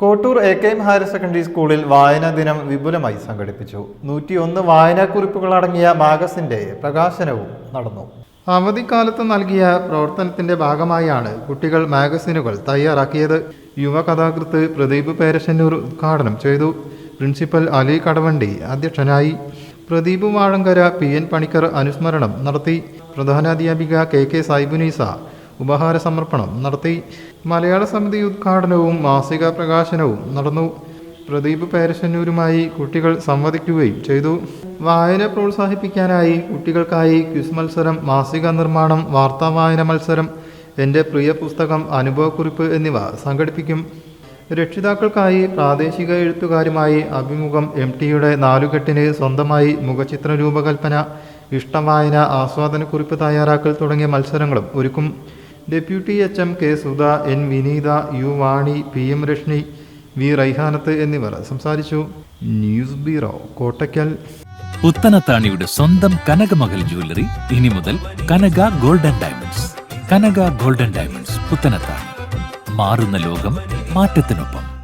Kottoor A K M higher secondary സ്കൂളിൽ വായനാ ദിനം വിപുലമായി സംഘടിപ്പിച്ചു. നൂറ്റിയൊന്ന് വായനാക്കുറിപ്പുകൾ അടങ്ങിയ മാഗസിന്റെ പ്രകാശനവും നടന്നു. അവധിക്കാലത്ത് നൽകിയ പ്രവർത്തനത്തിന്റെ ഭാഗമായാണ് കുട്ടികൾ മാഗസിനുകൾ തയ്യാറാക്കിയത്. യുവ കഥാകൃത്ത് പ്രദീപ് പേരശന്നൂർ ഉദ്ഘാടനം ചെയ്തു. പ്രിൻസിപ്പൽ അലി കടവണ്ടി അധ്യക്ഷനായി. പ്രദീപ് വാഴങ്കര പി എൻ പണിക്കർ അനുസ്മരണം നടത്തി. പ്രധാനാധ്യാപിക കെ കെ സൈബുനീസ ഉപഹാര സമർപ്പണം നടത്തി മലയാള സമിതി ഉദ്ഘാടനവും മാസിക പ്രകാശനവും നടന്നു. പ്രദീപ് പേരശന്നൂരുമായി കുട്ടികൾ സംവദിക്കുകയും ചെയ്തു. വായന പ്രോത്സാഹിപ്പിക്കാനായി കുട്ടികൾക്കായി ക്വിസ് മത്സരം മാസിക നിർമ്മാണം വാർത്താ വായന മത്സരം എന്റെ പ്രിയ പുസ്തകം അനുഭവക്കുറിപ്പ് എന്നിവ സംഘടിപ്പിക്കും. രക്ഷിതാക്കൾക്കായി പ്രാദേശിക എഴുത്തുകാരുമായി അഭിമുഖം എം ടിയുടെ നാലുകെട്ടിന് സ്വന്തമായി മുഖചിത്ര രൂപകൽപ്പന ഇഷ്ടവായന ആസ്വാദനക്കുറിപ്പ് തയ്യാറാക്കൽ തുടങ്ങിയ മത്സരങ്ങളും ഒരുക്കും. Deputy H M K Sudha N Vineetha U Vani P M Reshmi V Raihanath എന്നിവർ സംസാരിച്ചു. News bureau Kottakkal. പുത്തനത്താണിയുടെ സ്വന്തം കനകമകൽ ജ്വല്ലറി ഇനി മുതൽ Kanaka golden diamonds. Kanaka golden diamonds Puthanathani മാറുന്ന ലോകം മാറ്റത്തിനൊപ്പം.